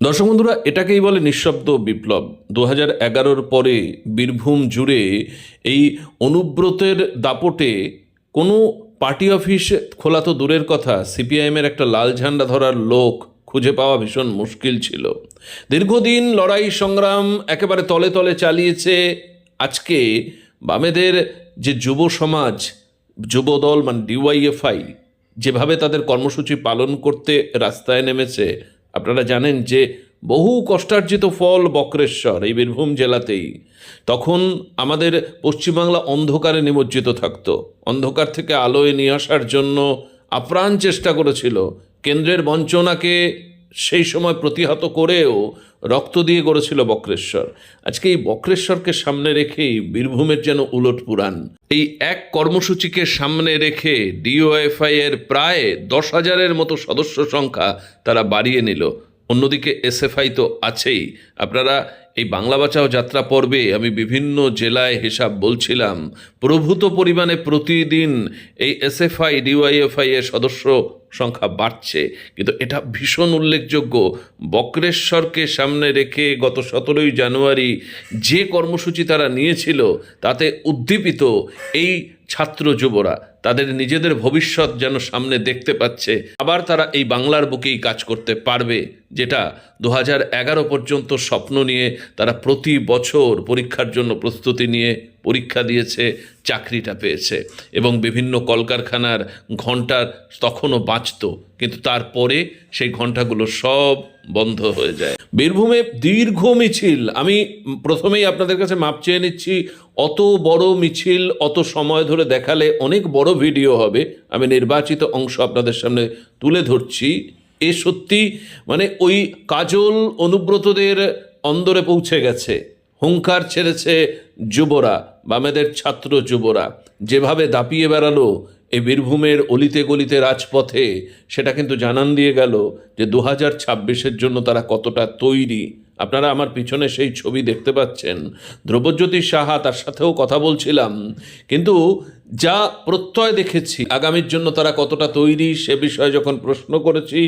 দর্শক বন্ধুরা, এটাকেই বলে নিঃশব্দ বিপ্লব। দু হাজার এগারোর পরে বীরভূম জুড়ে এই অনুব্রতের দাপটে কোনো পার্টি অফিস খোলা তো দূরের কথা, সিপিআইএমের একটা লাল ঝান্ডা ধরার লোক খুঁজে পাওয়া ভীষণ মুশকিল ছিল। দীর্ঘদিন লড়াই সংগ্রাম একেবারে তলে তলে চালিয়েছে আজকে বামেদের যে যুব সমাজ যুবদল মানে ডিওয়াইএফআই, যেভাবে তাদের কর্মসূচি পালন করতে রাস্তায় নেমেছে আপনারা জানেন যে বহু কষ্টার্জিত ফল বক্রেশ্বর এই বীরভূম জেলাতেই। তখন আমাদের পশ্চিমবাংলা অন্ধকারে নিমজ্জিত থাকত। অন্ধকার থেকে আলোয় নিয়ে আসার জন্য আপ্রাণ চেষ্টা করেছিল। কেন্দ্রের বঞ্চনাকে সেই সময় প্রতিহত করেও রক্ত দিয়ে গড়েছিল বক্রেশ্বর। আজকে এই বক্রেশ্বরকে সামনে রেখেই বীরভূমের যেন উলট পুরাণ। এই এক কর্মসূচিকে সামনে রেখে ডিওএফআই এর প্রায় দশ হাজারের মতো সদস্য সংখ্যা তারা বাড়িয়ে নিল। অন্যদিকে এসএফআই তো আছেই। আপনারা এই বাংলা বাঁচাও যাত্রা পর্বে আমি বিভিন্ন জেলায় হিসাব বলছিলাম। প্রভূত পরিমাণে প্রতিদিন এই এসএফআই ডিওয়াইএফআই এর সদস্য সংখ্যা বাড়ছে। কিন্তু এটা ভীষণ উল্লেখযোগ্য। বক্রেশ্বরকে সামনে রেখে গত সতেরোই জানুয়ারি যে কর্মসূচি তারা নিয়েছিল, তাতে উদ্দীপিত এই ছাত্র যুবরা। তাদের নিজেদের ভবিষ্যৎ যেন সামনে দেখতে পাচ্ছে। আবার তারা এই বাংলার বুকেই কাজ করতে পারবে, যেটা দু হাজার এগারো পর্যন্ত স্বপ্ন নিয়ে তারা প্রতি বছর পরীক্ষার জন্য প্রস্তুতি নিয়ে পরীক্ষা দিয়েছে, চাকরিটা পেয়েছে এবং বিভিন্ন কলকারখানার ঘণ্টা তখনও বাঁচত, কিন্তু তারপরে সেই ঘন্টাগুলো সব বন্ধ হয়ে যায়। বীরভূমে দীর্ঘ মিছিল, আমি প্রথমেই আপনাদের কাছে মাপ চেয়ে নিচ্ছি, অত বড় মিছিল, অত সময় ধরে দেখালে অনেক বড় ভিডিও হবে, আমি নির্বাচিত অংশ আপনাদের সামনে তুলে ধরছি, এ সত্যি মানে ওই কাজল অনুব্রতদের অন্দরে পৌঁছে গেছে। হুঙ্কার ছেড়েছে যুবরা, বামেদের ছাত্র যুবরা। যেভাবে দাপিয়ে বেড়ালো এই বীরভূমের অলিতে গলিতে রাজপথে, সেটা কিন্তু জানান দিয়ে গেল যে দু হাজার ছাব্বিশের জন্য তারা কতটা তৈরি। আপনারা আমার পিছনে সেই ছবি দেখতে পাচ্ছেন। ধ্রুবজ্যোতি সাহা তার সাথেও কথা বলছিলাম। কিন্তু যা প্রত্যয় দেখেছি, আগামীর জন্য তারা কতটা তৈরি সে বিষয়ে যখন প্রশ্ন করেছি,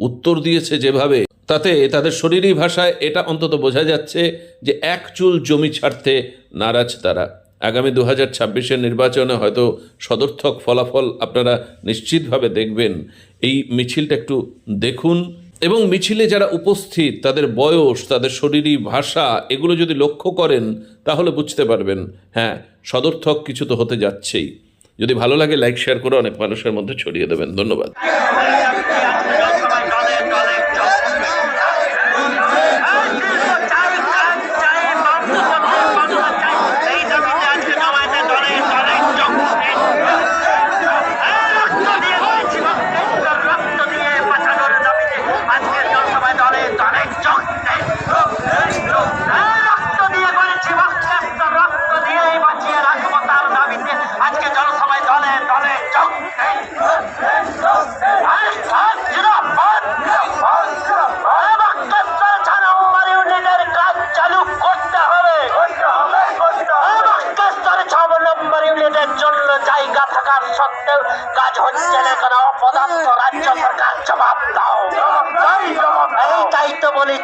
উত্তর দিয়েছে যেভাবে তাতে তাদের শরীরী ভাষায় এটা অন্তত বোঝা যাচ্ছে যে এক চুল জমি ছাড়তে নারাজ তারা। আগামী দু হাজার ছাব্বিশের নির্বাচনে হয়তো সদর্থক ফলাফল আপনারা নিশ্চিতভাবে দেখবেন। এই মিছিলটা একটু দেখুন। এবং মিছিলে যারা উপস্থিত, তাদের বয়স, তাদের শরীরী ভাষা, এগুলো যদি লক্ষ্য করেন, তাহলে বুঝতে পারবেন। হ্যাঁ সদর্থক কিছু তো হতে যাচ্ছেই। যদি ভালো লাগে, লাইক, শেয়ার করে অনেক মানুষের মধ্যে ছড়িয়ে দেবেন। ধন্যবাদ।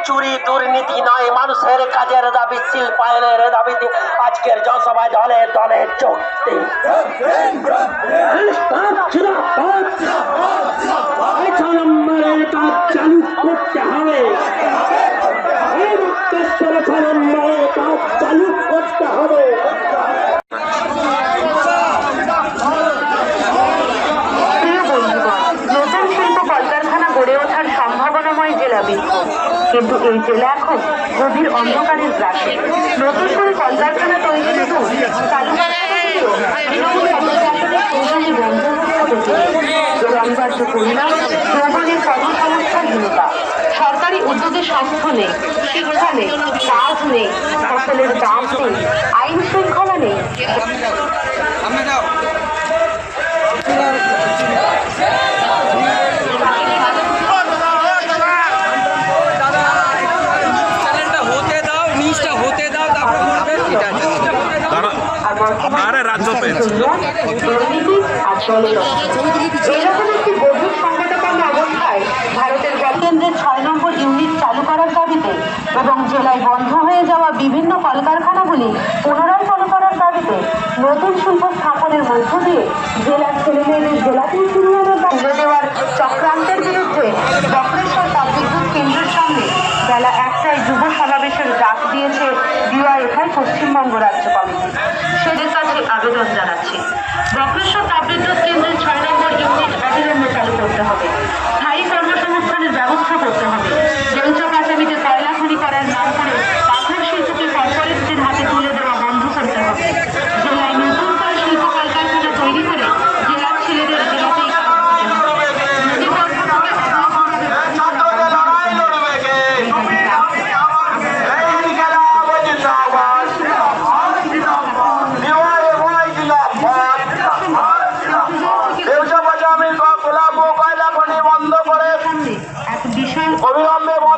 চুরি, দুর্নীতি নয়, মানুষের কাজের দাবি, শিল্পায়নের দাবিতে আজকের জনসভায় দলে দলে যোগ দিন চালু করতে হবে চালু করতে হবে প্রিয় বন্ধুগণ নতুন শিল্প কলকারখানা গড়ে ওঠার সম্ভাবনাময় জেলা বীরভূম কিন্তু এই জেলা এখন গভীর অন্ধকারের গ্রাসে। নতুন করে কলকারখানা তৈরি কর্মসংস্থানহীনতা সরকারি উদ্যোগে স্বাস্থ্য নেই, শিক্ষা নেই, কাজ নেই, ফসলের দাম নেই, আইন শৃঙ্খলা নেই। আরে রাজ্য জলদস্যু এরকম একটি গভীর সংকটপূর্ণ অবস্থায় ভারতের কেন্দ্রের ছয় নম্বর ইউনিট চালু করার দাবিতে এবং জেলায় বন্ধ হয়ে যাওয়া বিভিন্ন কলকারখানাগুলি পুনরায় চালু করার দাবিতে নতুন শিল্প স্থাপনের মধ্য দিয়ে জেলার ছেলেমেয়েদের জেলাতেই ফিরিয়ে আনার দাবি তুলে দেওয়ার চক্রান্তের বিরুদ্ধে বক্রেশ্বর তাপবিদ্যুৎ কেন্দ্রের সামনে বেলা একটায় যুব সমাবেশের ডাক দিয়েছে ডিওয়াইএফআই পশ্চিমবঙ্গ রাজ্য কমিটি সেদের আছে। জানাচ্ছি বক্রেশ্বর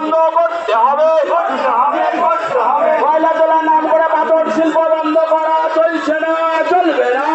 বন্ধ করতে হবে। কয়লা তোলার নাম করে পাথর শিল্প বন্ধ করা চলছে না চলবে না।